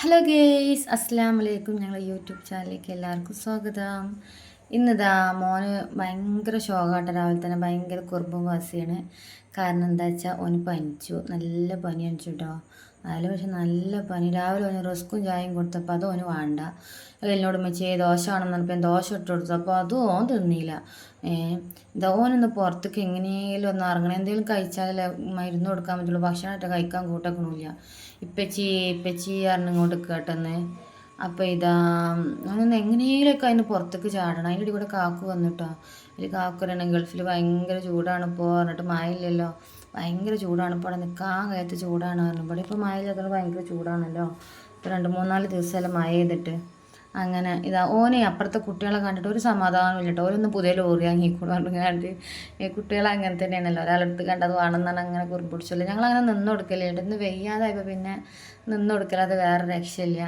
Hello guys അസ്സാം വലൈക്കും ഞങ്ങൾ യൂട്യൂബ് ചാനലിലേക്ക് എല്ലാവർക്കും സ്വാഗതം. ഇന്നിതാ മോന് ഭയങ്കര ശോകാട്ട. രാവിലെ തന്നെ ഭയങ്കര കുറുമ്പും വാസിയാണ് കാരണം എന്താ വെച്ചാൽ ഓന് പനിച്ചു. നല്ല പനി അണിച്ചു കേട്ടോ അതിൽ പക്ഷെ നല്ല പനി. രാവിലെ ഓന് റിസ്ക്കും ചായയും കൊടുത്തപ്പോൾ അത് ഓന് വേണ്ട. എന്നോട് മെച്ചേ ദോശ ആണെന്ന് പറഞ്ഞപ്പോൾ ഞാൻ ദോശ ഇട്ട് കൊടുത്തു. അപ്പോൾ അതും ഓൻ തിന്നില്ല. ഏഹ് ഓനൊന്ന് പുറത്തേക്ക് എങ്ങനെയെങ്കിലും ഒന്ന് ഇറങ്ങണം. എന്തെങ്കിലും കഴിച്ചാലേ മരുന്ന് കൊടുക്കാൻ പറ്റുള്ളൂ. ഭക്ഷണമായിട്ട് കഴിക്കാൻ കൂട്ടക്കണില്ല. ഇപ്പച്ചി ഇപ്പച്ചി പറഞ്ഞു ഇങ്ങോട്ട് കേട്ടെന്ന്. അപ്പോൾ ഇതാ അവനൊന്ന് എങ്ങനെയെങ്കിലുമൊക്കെ അതിന് പുറത്തേക്ക് ചാടണം. അതിന്റെ ഇടയിൽ കൂടെ കാക്കു വന്നിട്ടോ അതിൽ കാക്കു പറയണം ഗൾഫിൽ ഭയങ്കര ചൂടാണ് ഇപ്പോൾ പറഞ്ഞിട്ട് മഴയില്ലല്ലോ. ഭയങ്കര ചൂടാണ്. ഇപ്പോൾ അവിടെ നിൽക്കാൻ കഴിയാത്ത ചൂടാണ് പറഞ്ഞു. ഇവിടെ ഇപ്പോൾ മഴ ഭയങ്കര ചൂടാണല്ലോ. ഇപ്പോൾ രണ്ട് മൂന്നാൽ ദിവസമല്ല മഴ ചെയ്തിട്ട് അങ്ങനെ ഇതാ ഓനെ അപ്പുറത്തെ കുട്ടികളെ കണ്ടിട്ട് ഒരു സമാധാനം ഇല്ല കേട്ടോ. ഓരോന്ന് പുതിയ ലോറി വാങ്ങിക്കൂടെ കണ്ടിട്ട് ഈ കുട്ടികളെ അങ്ങനെ തന്നെയാണല്ലോ. ഒരാളെടുത്ത് കണ്ടത് വേണമെന്നാണ് അങ്ങനെ കുറിപ്പിടിച്ചല്ലോ ഞങ്ങൾ അങ്ങനെ നിന്ന് കൊടുക്കല്ലേ ഇന്ന് വെയ്യാതായപ്പോൾ പിന്നെ നിന്ന് കൊടുക്കലത് വേറെ രക്ഷയില്ല.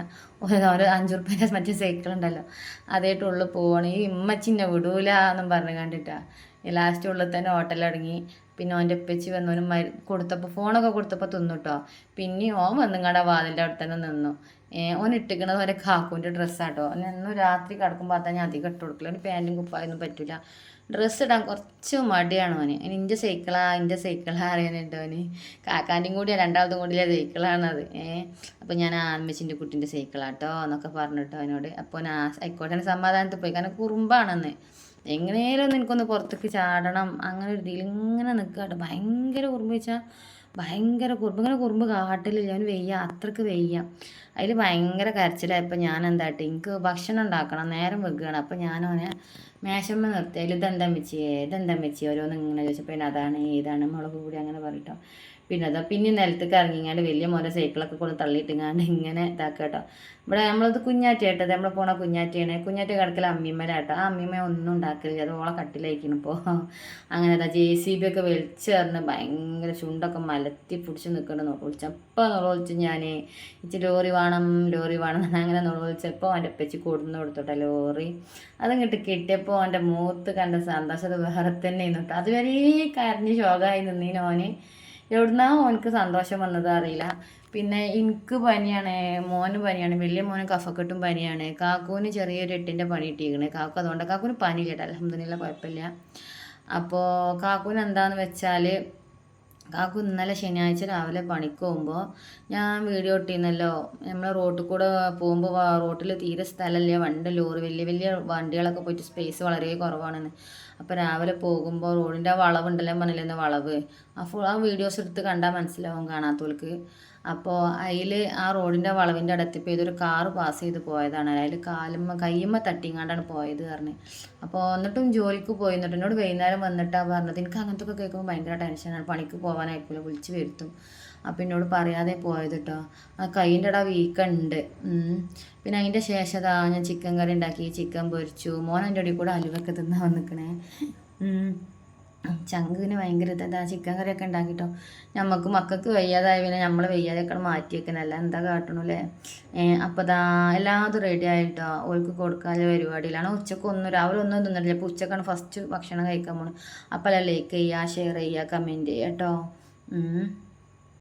ഓരോ അഞ്ച് റുപ്യന്റെ മറ്റേ സൈക്കിൾ ഉണ്ടല്ലോ അതേട്ട് ഉള്ളിൽ പോവാണ്. ഈ ഇമ്മച്ചിന്നെ വിടൂല എന്നും പറഞ്ഞു കണ്ടിട്ടാ. ലാസ്റ്റ് ഉള്ളിൽ തന്നെ ഹോട്ടലടങ്ങി പിന്നെ ഓന്റെ ഉപ്പച്ചി വന്നവന് മരു കൊടുത്തപ്പോൾ ഫോണൊക്കെ കൊടുത്തപ്പോൾ തിന്നു പിന്നെ ഓൻ വന്നുങ്ങടെ വാതിന്റെ അവിടെ തന്നെ നിന്നു. ഓൻ ഇട്ടിക്കണത് ഓരോ കാക്കൂന്റെ ഡ്രസ്സാട്ടോ ഓൻ എന്നും രാത്രി കിടക്കുമ്പോൾ അതാ ഞാൻ അധികം ഇട്ട് കൊടുക്കില്ല ഒരു പാന്റും കുപ്പായൊന്നും പറ്റില്ല ഡ്രസ്സ് ഇടാൻ കുറച്ച് മടിയാണ് ഓന്. അതിന് ഇന്റെ സൈക്കിളാ ഇന്റെ സൈക്കിളാ അറിയാനായിട്ട് ഓന്. കാക്കാന്റെയും കൂടിയാണ് രണ്ടാമതും കൂടിയിലെ സൈക്കിളാണത് ഏഹ് അപ്പോൾ ഞാൻ ആൺമച്ചിന്റെ കുട്ടീന്റെ സൈക്കിളാട്ടോ എന്നൊക്കെ പറഞ്ഞിട്ടോ അവനോട്. അപ്പോൾ ഞാൻ ആയിക്കോട്ടെ സമാധാനത്തിൽ പോയി. കാരണം കുറുമ്പാണെന്ന്. എങ്ങനെയാലും നിനക്കൊന്ന് പുറത്തേക്ക് ചാടണം അങ്ങനെ ഒരു ഇതിൽ ഇങ്ങനെ നിൽക്കുക ഭയങ്കര കുറുമ്പ് വെച്ചാൽ ഭയങ്കര കുറുമ്പ്. ഇങ്ങനെ കുറുമ്പ് കാട്ടിലില്ല അവന് വെയ്യ അത്രയ്ക്ക് വെയ്യ. അതിൽ ഭയങ്കര കരച്ചിലായപ്പോൾ ഞാൻ എന്താട്ടെ എനിക്ക് ഭക്ഷണം ഉണ്ടാക്കണം നേരം വെക്കുകയാണ് അപ്പോൾ ഞാനവനെ മേശമ്മ നിർത്തി. അതിൽ ഇതെന്താ വെച്ചേ ഇതെന്താ വെച്ചേ ഓരോന്ന് ഇങ്ങനെ ചോദിച്ചപ്പോൾ അതാണ് ഏതാണ് മുളക് കൂടി അങ്ങനെ പറഞ്ഞിട്ടോ. പിന്നെ അതാ പിന്നെ നിലത്തേക്ക് ഇറങ്ങിങ്ങാണ്ട് വലിയ മോനെ സൈക്കിളൊക്കെ കൊണ്ട് തള്ളിയിട്ടിങ്ങാണ്ട് ഇങ്ങനെ ഇതാക്കുക കേട്ടോ ഇവിടെ നമ്മളത് കുഞ്ഞാറ്റേട്ടത് നമ്മൾ പോണ കുഞ്ഞാറ്റയാണ് കുഞ്ഞാറ്റ കിടക്കൽ അമ്മിമ്മലാട്ടോ. ആ അമ്മിമ്മ ഒന്നും ഉണ്ടാക്കലില്ല. അത് ഓളെ കട്ടിലായിരിക്കണം ഇപ്പോൾ അങ്ങനെ അതാ ജെ സി ബി ഒക്കെ വലിച്ചെറിഞ്ഞ് ഭയങ്കര ചുണ്ടൊക്കെ മലത്തി പിടിച്ച് നിൽക്കണം വിളിച്ചപ്പോൾ വിളിച്ച് ഞാൻ ഇച്ചിരി ലോറി വേണം ലോറി വേണം അങ്ങനെ വിളിച്ചപ്പോൾ അവന്റെ അപ്പച്ചി കൊടുന്ന് കൊടുത്തോട്ടെ ലോറി? അതങ്ങോട്ട് കിട്ടിയപ്പോൾ അവന്റെ മൂത്ത് കണ്ട സന്തോഷത വേറെ തന്നെ നിന്നിട്ട് അതുവരെ കരഞ്ഞ് ശോകമായി നിന്നീനോന് എവിടുന്നാ മോനക്ക് സന്തോഷം വന്നത് അറിയില്ല. പിന്നെ എനിക്ക് പനിയാണ് മോന് പനിയാണ് വലിയ മോന് കഫക്കെട്ടും പനിയാണ്. കാക്കൂന് ചെറിയൊരു എട്ടിന്റെ പണി ഇട്ടിരിക്കണേ കാക്കു അതുകൊണ്ട് കാക്കൂന് പനി കേട്ടോ. അലഹമ്മദില്ല കുഴപ്പമില്ല. അപ്പോൾ കാക്കൂന് എന്താന്ന് വെച്ചാൽ കാക്കു ഇന്നലെ ശനിയാഴ്ച രാവിലെ പണിക്ക് പോകുമ്പോൾ ഞാൻ വീഡിയോ ഇട്ടിരുന്നല്ലോ. നമ്മൾ റോട്ടിൽ കൂടെ പോകുമ്പോൾ റോട്ടിൽ തീരെ സ്ഥലമില്ല. വണ്ടി ലോറി വലിയ വലിയ വണ്ടികളൊക്കെ പോയിട്ട് സ്പേസ് വളരെ കുറവാണെന്ന്. അപ്പോൾ രാവിലെ പോകുമ്പോൾ റോഡിന്റെ ആ വളവുണ്ടല്ലോ പറഞ്ഞില്ലെന്ന് വളവ്. ആ ഫുൾ ആ വീഡിയോസ് എടുത്ത് കണ്ടാൽ മനസ്സിലാവും കാണാത്തവർക്ക് അപ്പോൾ അതിൽ ആ റോഡിന്റെ വളവിന്റെ അടുത്തിപ്പോൾ ഇതൊരു കാറ് പാസ് ചെയ്ത് പോയതാണ്. അതിൽ കാലുമ്മ കയ്യുമ്മ തട്ടിങ്ങാണ്ടാണ് പോയത് പറഞ്ഞ്. അപ്പോൾ എന്നിട്ടും ജോലിക്ക് പോയി. എന്നിട്ട് എന്നോട് വൈകുന്നേരം വന്നിട്ടാണ് പറഞ്ഞത്. എനിക്ക് അങ്ങനത്തെ ഒക്കെ കേൾക്കുമ്പോൾ ഭയങ്കര ടെൻഷനാണ് പണിക്ക് പോകാനായിക്കില്ല വിളിച്ച് വരുത്തും. അപ്പം എന്നോട് പറയാതെ പോയത് കേട്ടോ ആ കൈയിന്റെ ഇട വീക്കുണ്ട്. പിന്നെ അതിന്റെ ശേഷം അതാ ഞാൻ ചിക്കൻ കറി ഉണ്ടാക്കി. ചിക്കൻ പൊരിച്ചു. മോൻ എന്റെ കൂടെ അലുവൊക്കെ തിന്നാൻ വന്നിക്കണേ. ചങ്കിന് ഭയങ്കര ഇതാ. ചിക്കൻ കറിയൊക്കെ ഉണ്ടാക്കിട്ടോ? നമുക്ക് മക്കൾക്ക് വയ്യാതായ പിന്നെ നമ്മൾ വയ്യാതെയൊക്കെ മാറ്റി വെക്കുന്നല്ല എന്താ കാട്ടണല്ലേ അപ്പോൾ ഇതാ എല്ലാതും റെഡി ആയിട്ടോ? ഓൾക്ക് കൊടുക്കാതെ പരിപാടിയിലാണ്. ഉച്ചയ്ക്ക് ഒന്നും രാവിലെ ഒന്നും തിന്നിട്ടില്ല. അപ്പോൾ ഉച്ചക്കാണ് ഫസ്റ്റ് ഭക്ഷണം കഴിക്കാൻ പോകണം അപ്പോൾ ലൈക്ക് ചെയ്യുക ഷെയർ ചെയ്യുക കമന്റ് ചെയ്യുക കേട്ടോ